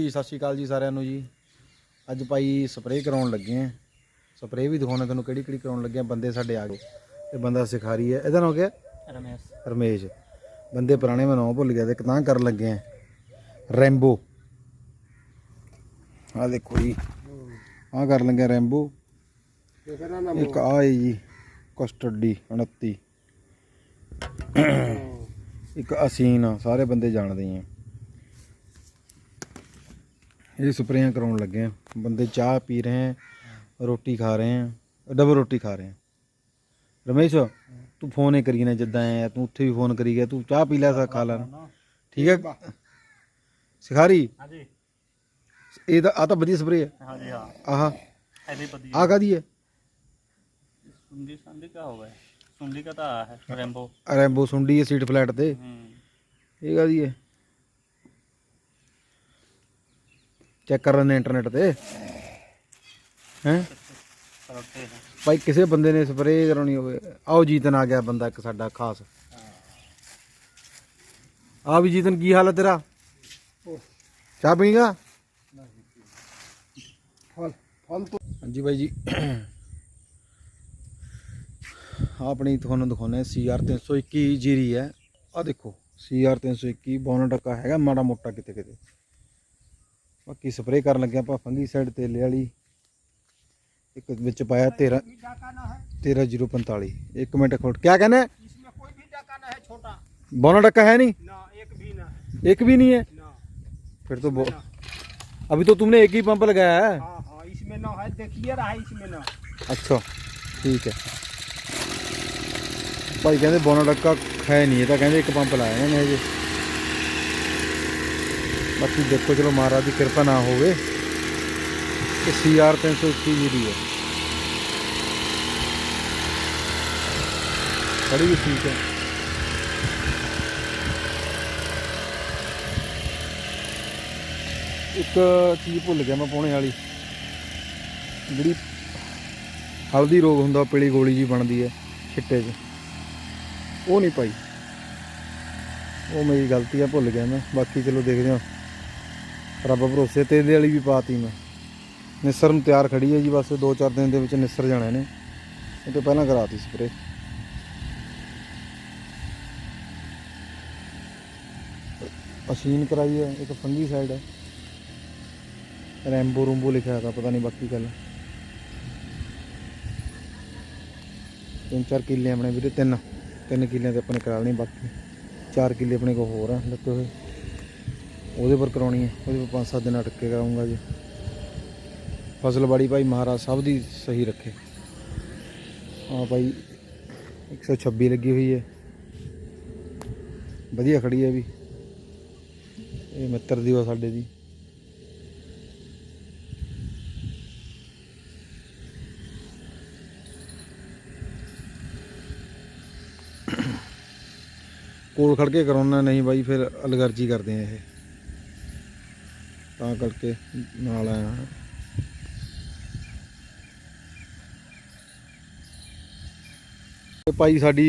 ਜੀ ਸਤਿ ਸ਼੍ਰੀ ਅਕਾਲ ਜੀ ਸਾਰਿਆਂ ਨੂੰ ਜੀ। ਅੱਜ ਭਾਈ ਸਪਰੇਅ ਕਰਾਉਣ ਲੱਗੇ ਆ। ਸਪਰੇਅ ਵੀ ਦਿਖਾਉਣਾ ਤੁਹਾਨੂੰ ਕਿਹੜੀ ਕਿਹੜੀ ਕਰਾਉਣ ਲੱਗੇ ਆ। ਬੰਦੇ ਸਾਡੇ ਆ ਗਏ ਇਹ ਬੰਦਾ ਸਿਖਾਰੀ ਹੈ। ਇਹਦਾ ਨਾਮ ਕੀ ਹੈ? ਰਮੇਸ਼। ਰਮੇਸ਼। ਬੰਦੇ ਪੁਰਾਣੇ ਮੈਂ ਨਾਮ ਭੁੱਲ ਗਿਆ ਤੇ ਕਿਤਾਂ ਕਰਨ ਲੱਗੇ ਆ। ਰੈਂਬੋ। ਆ ਦੇਖੋ ਜੀ। ਆ ਕਰ ਲੱਗੇ ਰੈਂਬੋ। ਇੱਕ ਆ ਹੈ ਜੀ ਕਸਟਰਡੀ 29 ਇੱਕ ਅਸੀਨ ਆ ਸਾਰੇ ਬੰਦੇ ਜਾਣਦੇ ਆ। ਇਹ ਸਪਰੇਆਂ ਕਰਾਉਣ ਲੱਗੇ ਆ ਬੰਦੇ ਚਾਹ ਪੀ ਰਹੇ ਆ ਰੋਟੀ ਖਾ ਰਹੇ ਆ ਡਬਲ ਰੋਟੀ ਖਾ ਰਹੇ ਆ ਰਮੇਸ਼ ਤੂੰ ਫੋਨ ਹੀ ਕਰੀ ਨਾ ਜਿੱਦਾਂ ਆਇਆ ਤੂੰ ਉੱਥੇ ਵੀ ਫੋਨ ਕਰੀ ਗਿਆ ਤੂੰ ਚਾਹ ਪੀ ਲੈ ਸਾ ਖਾ ਲੈ ਠੀਕ ਹੈ ਸਿਖਾਰੀ ਹਾਂਜੀ ਇਹ ਤਾਂ ਆ ਤਾਂ ਵਧੀਆ ਸਪਰੇ ਹੈ ਹਾਂਜੀ हाँ ਆਹ ऐसे पति ਆ ਕਾਦੀ ਹੈ सुंडी संडी का होगा सुंडी का तो आ है रेम्बो ਰੈਂਬੋ ਸੁੰਡੀ ਹੈ ਸੀਟ ਫਲੈਟ ਤੇ हम्म ਇਹ ਕਾਦੀ ਹੈ ਚੈੱਕ ਕਰ ਰਹੇ ਇੰਟਰਨੈਟ ਤੇ। ਹੈ? ਭਾਈ, ਕਿਸੇ ਬੰਦੇ ਨੇ ਸਪਰੇਅ ਕਰਾਉਣੀ ਹੋਵੇ। ਆਓ ਜੀਤਨ ਆ ਗਿਆ ਬੰਦਾ ਇੱਕ ਸਾਡਾ ਖਾਸ। ਆ ਵੀ ਜੀਤਨ, ਕੀ ਹਾਲ ਹੈ ਤੇਰਾ? ਚਾਹ ਪੀਂਗਾ ਹਾਂਜੀ ਭਾਈ ਜੀ। ਆਪਣੀ ਤੁਹਾਨੂੰ ਦਿਖਾਉਨੇ ਸੀਆਰ 321 ਜੀਰੀ ਹੈ। ਆ ਦੇਖੋ ਸੀਆਰ 321 ਬੌਨਟ ਟੱਕਾ ਹੈਗਾ, ਮਾੜਾ ਮੋਟਾ ਕਿਤੇ ਕਿਤੇ ਬਾਕੀ ਸਪਰੇਅ ਕਰਨ ਲੱਗਿਆ ਆਪਾਂ ਫੰਗੀ ਸਾਈਡ ਤੇਲੇ ਵਾਲੀ ਇੱਕ ਵਿੱਚ ਪਾਇਆ 13 13045 ਇੱਕ ਮਿੰਟ ਖੋਟ क्या कहना है इसमें कोई भी डका ना है छोटा बोना टक्का है नहीं ना एक भी ना है एक भी नहीं है ना फिर तो बो... अभी तो तुमने एक ही पंप लगाया है हाँ हाँ इसमें ना है देखिए रहा है इसमें ना अच्छा ठीक है ਭਾਈ ਕਹਿੰਦੇ ਬੋਨਾ ਟੱਕਾ ਹੈ ਨਹੀਂ ਇਹ ਤਾਂ ਕਹਿੰਦੇ ਇੱਕ ਪੰਪ ਲਾਇਆ ਇਹਨਾਂ ਨੇ ਹਜੇ ਬਾਕੀ ਦੇਖੋ, ਚਲੋ ਮਹਾਰਾਜ ਦੀ ਕਿਰਪਾ ਨਾ ਹੋਵੇ। ਤੇ ਸੀਆਰ 321 ਜਿਹੜੀ ਹੈ। ਬੜੀ ਵੀ ਠੀਕ ਹੈ। ਇੱਕ ਚੀਜ਼ ਭੁੱਲ ਗਿਆ ਮੈਂ ਪਾਉਣੇ ਵਾਲੀ। ਜਿਹੜੀ ਹਲਦੀ ਰੋਗ ਹੁੰਦਾ ਪੀਲੀ ਗੋਲੀ ਜੀ ਬਣਦੀ ਹੈ, ਛਿੱਟੇ 'ਚ। ਉਹ ਨਹੀਂ ਪਾਈ। ਉਹ ਮੇਰੀ ਗਲਤੀ ਆ ਭੁੱਲ ਗਿਆ ਮੈਂ। ਬਾਕੀ ਚਲੋ ਦੇਖਦੇ ਹਾਂ। ਰੱਬ ਭਰੋਸੇ ਤੇ ਇਹਦੇ ਵਾਲੀ ਵੀ ਪਾਤੀ ਮੈਂ। ਨਿਸਰ ਨੂੰ ਤਿਆਰ ਖੜੀ ਹੈ ਜੀ, ਬਸ 2-4 ਦਿਨ ਦੇ ਵਿੱਚ ਨਿਸਰ ਜਾਣਾ ਨੇ। ਇਹ ਤੋਂ ਪਹਿਲਾਂ ਕਰਾਤੀ ਸਪਰੇ ਮਸ਼ੀਨ ਕਰਾਈ ਹੈ, ਇੱਕ ਫੰਗੀ ਸਾਈਡ ਹੈ। ਰੈਂਬੋ ਰੂੰਬੋ ਲਿਖਿਆ ਤਾਂ ਪਤਾ ਨਹੀਂ ਬਾਕੀ ਗੱਲ। ਤਿੰਨ ਚਾਰ ਕਿੱਲੇ ਆਪਣੇ ਵੀਰੇ, ਤਿੰਨ। ਤਿੰਨ ਕਿੱਲਿਆਂ ਤੇ ਆਪਣੇ ਕਰਾ ਲੈਣੀ ਬਾਕੀ। ਚਾਰ ਕਿੱਲੇ ਆਪਣੇ ਕੋਲ ਹੋਰ ਆ, ਲੱਗੇ ਹੋਏ। ਉਹਦੇ ਪਰ ਕਰਾਉਣੀ ਹੈ, ਉਹਦੇ ਪਰ ਪੰਜ ਸੱਤ ਦਿਨ ਅਟਕ ਕੇ ਕਰਾਉਂਗਾ ਜੀ। ਫਸਲ ਬਾੜੀ ਭਾਈ ਮਹਾਰਾਜ ਸਭ ਦੀ ਸਹੀ ਰੱਖੇ। ਹਾਂ ਭਾਈ 126 ਲੱਗੀ ਹੋਈ ਹੈ। ਵਧੀਆ ਖੜੀ ਹੈ ਵੀ। ਇਹ ਮਿੱਤਰ ਦੀ ਵਾ ਸਾਡੇ ਦੀ। ਕੋਲ ਖੜ ਕੇ ਕਰਾਉਣਾ ਨਹੀਂ ਬਾਈ ਫਿਰ ਅਲਗਰਜੀ ਕਰਦੇ ਆ ਇਹ। ਤਾਂ ਕਰਕੇ ਨਾਲ ਆਇਆ ਇਹ ਭਾਈ ਸਾਡੀ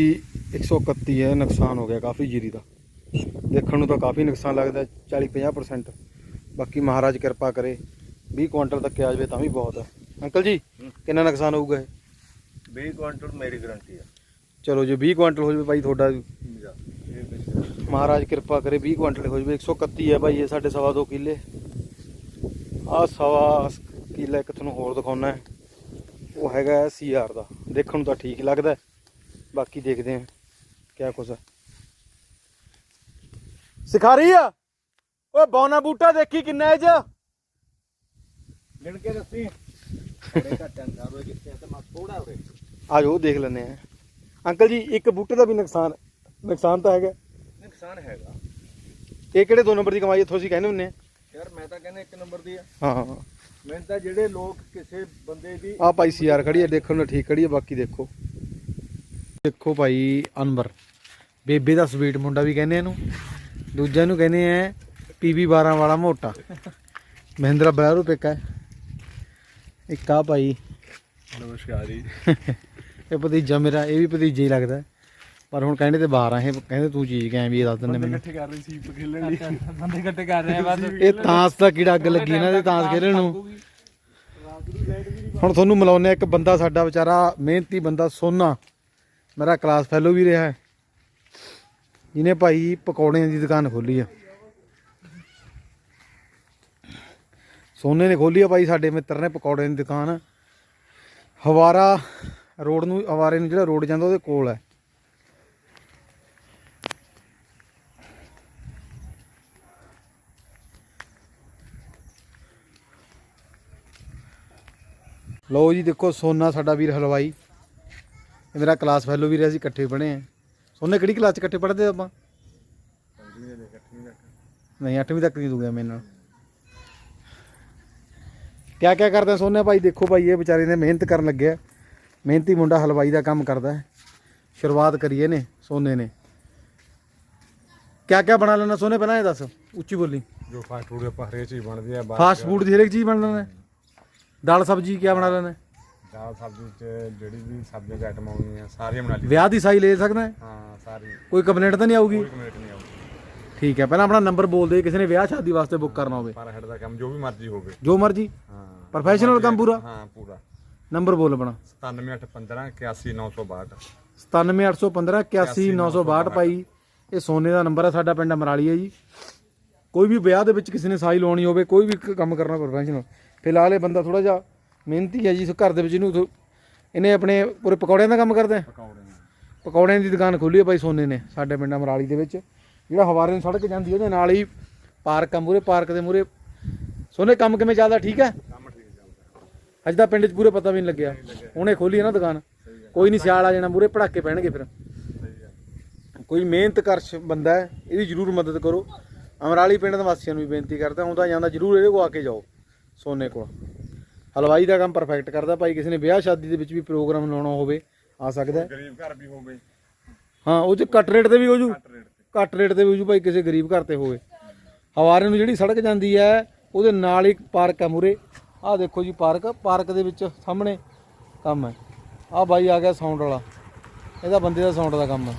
131 ਹੈ ਨੁਕਸਾਨ ਹੋ ਗਿਆ ਕਾਫੀ ਜੀਰੀ ਦਾ। ਦੇਖਣ ਨੂੰ ਤਾਂ ਕਾਫੀ ਨੁਕਸਾਨ ਲੱਗਦਾ 40-50% ਬਾਕੀ ਮਹਾਰਾਜ ਕਿਰਪਾ ਕਰੇ 20 ਕੁਇੰਟਲ ਤੱਕ ਆ ਜਾਵੇ ਤਾਂ ਵੀ ਬਹੁਤ ਹੈ। ਅੰਕਲ ਜੀ ਕਿੰਨਾ ਨੁਕਸਾਨ ਹੋਊਗਾ ਇਹ? 20 ਕੁਇੰਟਲ ਮੇਰੀ ਗਰੰਟੀ ਆ। ਚਲੋ ਜੇ 20 ਕੁਇੰਟਲ ਹੋ ਜਾਵੇ ਭਾਈ ਤੁਹਾਡਾ ਮਹਾਰਾਜ ਕਿਰਪਾ ਕਰੇ 20 ਕੁਇੰਟਲ ਹੋ ਜਾਵੇ। 131 ਹੈ ਭਾਈ ਇਹ ਸਾਡੇ ਸਵਾ ਦੋ ਕਿੱਲੇ। ਆ ਸਵਾ ਕਿੱਲਾ ਇੱਕ ਤੁਹਾਨੂੰ ਹੋਰ ਦਿਖਾਉਣਾ ਹੈ। ਉਹ ਹੈਗਾ ਸੀਆਰ ਦਾ। ਦੇਖਣ ਨੂੰ ਤਾਂ ਠੀਕ ਲੱਗਦਾ ਹੈ। ਬਾਕੀ ਦੇਖਦੇ ਹਾਂ ਕਿਆ ਕੁਛ ਹੈ ਸਿਖਾਰੀ ਆ? ਓਏ ਬੌਨਾ ਬੂਟਾ ਦੇਖੀ ਕਿੰਨਾ ਇਹ ਚ ਗਿਣ ਕੇ ਦੱਸੀ। ਘੱਟਾਂ ਕਿੱਥੇ ਆ ਤੇ ਮੈਂ ਥੋੜਾ ਹੋਵੇ। ਆ ਜਾਓ ਦੇਖ ਲੈਂਦੇ ਆ ਅੰਕਲ ਜੀ ਇੱਕ ਬੂਟੇ ਦਾ ਵੀ ਨੁਕਸਾਨ ਨੁਕਸਾਨ ਤਾਂ ਹੈਗਾ। ਨੁਕਸਾਨ ਹੈਗਾ। ਇਹ ਕਿਹੜੇ ਦੋ ਨੰਬਰ ਦੀ ਕਮਾਈ ਇੱਥੋਂ ਅਸੀਂ ਕਹਿੰਦੇ ਹੁੰਨੇ ਆ। ਯਾਰ ਮੈਂ ਤਾਂ ਕਹਿੰਦਾ ਇੱਕ ਨੰਬਰ ਦੀ ਆ। ਹਾਂ। ਮੈਨੂੰ ਤਾਂ ਜਿਹੜੇ ਲੋਕ ਕਿਸੇ ਬੰਦੇ ਦੀ ਆ ਭਾਈ ਸੀਆਰ ਖੜੀ ਹੈ ਦੇਖਣ ਨੂੰ ਠੀਕ ਖੜੀ ਹੈ ਬਾਕੀ ਦੇਖੋ। ਦੇਖੋ ਭਾਈ ਅਨਵਰ। ਬੇਬੇ ਦਾ ਸਵੀਟ ਮੁੰਡਾ ਵੀ ਕਹਿੰਦੇ ਇਹਨੂੰ। ਦੂਜਿਆਂ ਨੂੰ ਕਹਿੰਦੇ ਆ ਪੀਵੀ 12 ਵਾਲਾ ਮੋਟਾ। ਮਹਿੰਦਰਾ ਬਲੈਰੋ ਪਿਕ ਹੈ। ਇੱਕ ਆ ਭਾਈ। ਨਮਸਕਾਰ ਜੀ। ਇਹ ਭਤੀਜਾ ਮੇਰਾ ਇਹ ਵੀ ਭਤੀਜਾ ਹੀ ਲੱਗਦਾ। ਪਰ ਹੁਣ ਕਹਿੰਦੇ ਤੇ ਬਾਹਰ ਆ ਇਹ ਕਹਿੰਦੇ ਤੂੰ ਚੀਜ਼ ਕਿਵੇਂ ਵੀ ਇਹ ਦੱਸ ਦਿੰਦੇ ਮੈਨੂੰ। ਇਕੱਠੇ ਕਰ ਰਹੀ ਸੀ ਖੇਲਣ ਲਈ। ਬੰਦੇ ਇਕੱਠੇ ਕਰ ਰਹੇ ਆ ਬਸ। ਇਹ ਤਾਂਸ ਦਾ ਕੀੜਾ ਅੱਗ ਲੱਗੀ ਇਹਨਾਂ ਦੇ ਤਾਂਸ ਖੇਲਣ ਨੂੰ। ਹੁਣ ਤੁਹਾਨੂੰ ਮਿਲਾਉਂਦੇ ਹਾਂ ਇੱਕ ਬੰਦਾ ਸਾਡਾ ਵਿਚਾਰਾ ਮਿਹਨਤੀ ਬੰਦਾ ਸੋਨਾ। ਮੇਰਾ ਕਲਾਸ ਫੈਲੋ ਵੀ ਰਿਹਾ ਹੈ। ਜਿਹਨੇ ਭਾਈ ਪਕੌੜਿਆਂ ਦੀ ਦੁਕਾਨ ਖੋਲੀ ਆ। ਸੋਨੇ ਨੇ ਖੋਲੀ ਆ ਭਾਈ ਸਾਡੇ ਮਿੱਤਰ ਨੇ ਪਕੌੜਿਆਂ ਦੀ ਦੁਕਾਨ। ਹਵਾਰਾ ਰੋਡ ਨੂੰ ਹਵਾਰੇ ਨੂੰ ਜਿਹੜਾ ਰੋਡ ਜਾਂਦਾ ਉਹਦੇ ਕੋਲ ਹੈ। ਲਓ ਜੀ ਦੇਖੋ ਸੋਨਾ ਸਾਡਾ ਵੀਰ ਹਲਵਾਈ। ਇਹ ਮੇਰਾ ਕਲਾਸ ਫੈਲੋ ਵੀਰ ਹੈ, ਅਸੀਂ ਇਕੱਠੇ ਪੜ੍ਹੇ ਆ ਸੋਨੇ ਕਿਹੜੀ ਕਲਾਸ ਚ ਇਕੱਠੇ ਪੜ੍ਹਦੇ ਆਪਾਂ? ਨਹੀਂ 8ਵੀਂ ਤੱਕ ਨਹੀਂ ਦੂਗਾ ਮੇਰੇ ਨਾਲ। ਕਿਆ ਕਿਆ ਕਰਦਾ ਸੋਨੇ ਭਾਈ? ਦੇਖੋ ਭਾਈ ਇਹ ਵਿਚਾਰੇ ਨੇ ਮਿਹਨਤ ਕਰਨ ਲੱਗਿਆ ਮਿਹਨਤੀ ਮੁੰਡਾ ਹਲਵਾਈ ਦਾ ਕੰਮ ਕਰਦਾ ਹੈ। ਸ਼ੁਰੂਆਤ ਕਰੀ ਇਹਨੇ ਸੋਨੇ ਨੇ। ਕਿਆ ਕਿਆ ਬਣਾ ਲੈਣਾ ਸੋਨੇ? ਪਹਿਲਾਂ ਇਹ ਦੱਸ। ਉੱਚੀ ਬੋਲੀ। ਜੋ ਫਾਸਟ ਫੂਡ ਆਪਾਂ ਹਰੇਕ ਚੀਜ਼ ਬਣਦੀ ਬਾਹਰ ਫਾਸਟ ਫੂਡ ਦੀ ਹਰੇਕ ਚੀਜ਼ ਬਣਾ ਲੈਣਾ ਦਾਲ ਸਬਜੀ ਕਿਆ ਬਣਾ ਲੈਣਾ ਦਾਲ ਸਬਜ਼ੀ ਚ ਜਿਹੜੀ ਵੀ ਸਬਜ਼ੀਆਂ ਦੀ ਆਈਟਮ ਆਉਂਦੀਆਂ ਸਾਰੀਆਂ ਬਣਾ ਲਈ ਵਿਆਹ ਦੀ ਸਾਈ ਲੈ ਸਕਦਾ ਹੈ? ਹਾਂ ਸਾਰੀ। ਕੋਈ ਕੰਪਲੇਂਟ ਤਾਂ ਨਹੀਂ ਆਊਗੀ? ਕੋਈ ਕਮੇਟ ਨਹੀਂ ਆਉਂਦੀ ਠੀਕ ਹੈ ਪਹਿਲਾਂ ਆਪਣਾ ਨੰਬਰ ਬੋਲ ਦੇ ਕਿਸੇ ਨੇ ਵਿਆਹ ਸ਼ਾਦੀ ਵਾਸਤੇ ਬੁੱਕ ਕਰਨਾ ਹੋਵੇ। ਪਰ ਹੈਡ ਦਾ ਕੰਮ ਜੋ ਵੀ ਮਰਜ਼ੀ ਹੋਵੇ। ਜੋ ਮਰਜ਼ੀ। ਹਾਂ। ਪ੍ਰੋਫੈਸ਼ਨਲ ਕੰਮ ਪੂਰਾ? ਹਾਂ ਪੂਰਾ। ਨੰਬਰ ਬੋਲ ਆਪਣਾ। 97815 81962 97815 81962 ਭਾਈ ਇਹ ਸੋਨੇ ਦਾ ਨੰਬਰ ਹੈ ਸਾਡਾ ਪਿੰਡ ਮਰਾਲੀ ਹੈ ਜੀ। ਕੋਈ ਵੀ ਵਿਆਹ ਦੇ ਵਿੱਚ ਕਿਸੇ ਨੇ ਸਾਈ ਲਾਉਣੀ ਹੋਵੇ ਕੋਈ ਵੀ ਕ- ਕੰਮ ਕਰਨਾ ਪ੍ਰੋਫੈਸ਼ਨਲ ਫਿਲਹਾਲ ਇਹ ਬੰਦਾ ਥੋੜਾ ਜਿਹਾ ਮਿਹਨਤੀ ਹੈ ਜੀ ਘਰ ਦੇ ਵਿੱਚ ਇਹਨੂੰ ਇਹਨੇ ਆਪਣੇ ਪੂਰੇ ਪਕੌੜਿਆਂ ਦਾ ਕੰਮ ਕਰਦਾ ਹੈ? ਪਕੌੜਿਆਂ ਦੀ। ਦੁਕਾਨ ਖੋਲੀ ਹੈ ਭਾਈ ਸੋਨੇ ਨੇ ਸਾਡੇ ਪਿੰਡ ਮਰਾਲੀ ਦੇ ਵਿੱਚ। ਜਿਹੜਾ ਹਵਾਰੇ ਨੂੰ ਸੜਕ ਜਾਂਦੀ ਉਹਦੇ ਨਾਲ ਹੀ ਪਾਰਕ ਆ ਮੂਰੇ ਪਾਰਕ ਦੇ ਮੂਰੇ ਸੋਨੇ ਕੰਮ ਕਿਵੇਂ ਚੱਲਦਾ? ਠੀਕ ਹੈ? ਕੰਮ ਠੀਕ ਚੱਲਦਾ। ਅੱਜ ਤਾਂ ਪਿੰਡ 'ਚ ਪੂਰੇ ਪਤਾ ਵੀ ਨਹੀਂ ਲੱਗਿਆ। ਉਹਨੇ ਖੋਲੀ ਹੈ ਨਾ ਦੁਕਾਨ। ਕੋਈ ਨਹੀਂ ਸਿਆਲ ਆ ਜਾਣਾ ਮੂਰੇ ਪੜਾਕੇ ਪੈਣਗੇ ਫਿਰ। ਕੋਈ ਮਿਹਨਤ ਕਰਸ਼ ਬੰਦਾ ਹੈ ਇਹਦੀ ਜ਼ਰੂਰ ਮਦਦ ਕਰੋ। ਅਮਰਾਲੀ ਪਿੰਡ ਦੇ ਵਾਸੀਆਂ ਨੂੰ ਵੀ ਬੇਨਤੀ ਕਰਦਾ ਆਉਂਦਾ ਜਾਂਦਾ ਜ਼ਰੂਰ ਇਹਦੇ ਕੋਲ ਆ ਕੇ ਜਾਓ। ਸੋਨੇ ਕੋਲ। ਹਲਵਾਈ ਦਾ ਕੰਮ ਪਰਫੈਕਟ ਕਰਦਾ ਭਾਈ ਕਿਸੇ ਨੇ ਵਿਆਹ ਸ਼ਾਦੀ ਦੇ ਵਿੱਚ ਵੀ ਪ੍ਰੋਗਰਾਮ ਲਾਉਣਾ ਹੋਵੇ ਆ ਸਕਦਾ। ਗਰੀਬ ਘਰ ਵੀ ਹੋਵੇ। ਹਾਂ ਉਹ ਚ ਘੱਟ ਰੇਟ ਤੇ ਵੀ ਹੋ ਜੂ ਤੇ। ਘੱਟ ਰੇਟ ਤੇ ਵੀ ਹੋ ਜੂ ਭਾਈ ਕਿਸੇ ਗਰੀਬ ਘਰ ਤੇ ਹੋਵੇ। ਹਵਾਰੇ ਨੂੰ ਜਿਹੜੀ ਸੜਕ ਜਾਂਦੀ ਹੈ ਉਹਦੇ ਨਾਲ ਹੀ ਪਾਰਕ ਹੈ ਮੂਰੇ। ਆਹ ਦੇਖੋ ਜੀ ਪਾਰਕ ਪਾਰਕ ਦੇ ਵਿੱਚ ਸਾਹਮਣੇ ਕੰਮ ਹੈ। ਆਹ ਬਾਈ ਆ ਗਿਆ ਸਾਊਂਡ ਵਾਲਾ। ਇਹਦਾ ਬੰਦੇ ਦਾ ਸਾਊਂਡ ਦਾ ਕੰਮ ਹੈ।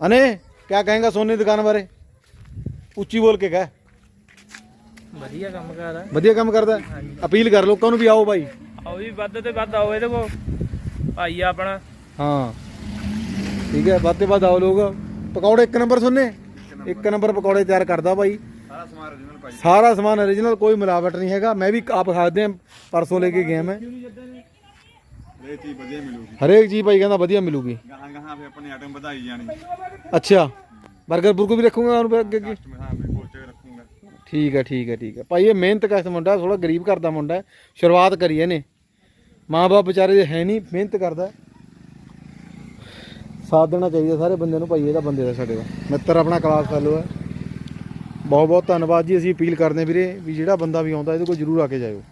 ਅਨੇ ਕੀ ਕਹੇਗਾ ਸੋਨੇ ਦੀ ਦੁਕਾਨ ਬਾਰੇ? ਉੱਚੀ ਬੋਲ ਕੇ ਕਹਿ। ਵਧੀਆ ਕੰਮ ਕਰ। ਵਧੀਆ ਕੰਮ ਕਰਦਾ ਅਪੀਲ ਕਰ ਲੋਕਾਂ ਨੂੰ ਵੀ ਆਓ ਭਾਈ ਆਓ ਵੀ ਵੱਧ ਤੇ ਵੱਧ ਆਓ ਇਹਦੇ ਕੋ ਭਾਈ ਆ ਆਪਣਾ। ਹਾਂ। ਠੀਕ ਹੈ ਵੱਧ ਤੇ ਵੱਧ ਆਓ ਲੋਕ। ਪਕੌੜੇ ਇੱਕ ਨੰਬਰ ਸੁਣਨੇ ਇੱਕ ਨੰਬਰ ਪਕੌੜੇ ਤਿਆਰ ਕਰਦਾ ਭਾਈ ਸਾਰਾ ਸਮਾਨ original ਭਾਈ। ਸਾਰਾ ਸਮਾਨ origignal ਕੋਈ ਮਿਲਾਵਟ ਨਹੀਂ ਹੈਗਾ। ਮੈਂ ਵੀ ਆਪ ਖਾਦੇ ਪਰਸੋਂ ਲੈ ਕੇ ਗਿਆ ਮੈਂ। ਇਹ ਚੀਜ਼ ਵਧੀਆ ਮਿਲੂਗੀ। ਹਰੇਕ ਚੀਜ਼ ਭਾਈ ਕਹਿੰਦਾ ਵਧੀਆ ਮਿਲੂਗੀ। ਗਾਹਾਂ ਗਾਹਾਂ ਫੇ ਆਪਣੀ ਆਈਟਮ ਵਧਾਈ ਜਾਣੀ। ਅੱਛਾ 버ਗਰ ਬੁਰਗਰ ਵੀ ਰੱਖੂਗਾ ਉਹਨੂੰ ਫਿਰ ਅੱਗੇ ਅੱਗੇ? ਹਾਂ ਮੈਂ ਕੋਚੇ ਰੱਖੂੰਗਾ। ਠੀਕ ਹੈ ਠੀਕ ਹੈ ਠੀਕ ਹੈ। ਭਾਈ ਇਹ ਮਿਹਨਤ ਕਸ਼ ਮੁੰਡਾ ਥੋੜਾ ਗਰੀਬ ਘਰ ਦਾ ਮੁੰਡਾ ਹੈ। ਸ਼ੁਰੂਆਤ ਕਰੀ ਇਹਨੇ। ਮਾਂ-ਬਾਪ ਵਿਚਾਰੇ ਦੇ ਹੈ ਨਹੀਂ ਮਿਹਨਤ ਕਰਦਾ ਹੈ। ਸਾਥ ਦੇਣਾ ਚਾਹੀਦਾ ਸਾਰੇ ਬੰਦਿਆਂ ਨੂੰ ਭਾਈ ਇਹਦਾ ਬੰਦੇ ਦਾ ਸਾਡੇ ਦਾ। ਮਿੱਤਰ ਆਪਣਾ ਕਲਾਸ ਫੈਲੋ ਹੈ। ਬਹੁਤ ਬਹੁਤ ਧੰਨਵਾਦ ਜੀ ਅਸੀਂ ਅਪੀਲ ਕਰਦੇ ਹਾਂ ਵੀਰੇ ਵੀ ਜਿਹੜਾ ਬੰਦਾ ਵੀ ਆਉਂਦਾ ਇਹਦੇ ਕੋਲ ਜਰੂਰ ਆ ਕੇ ਜਾਇਓ।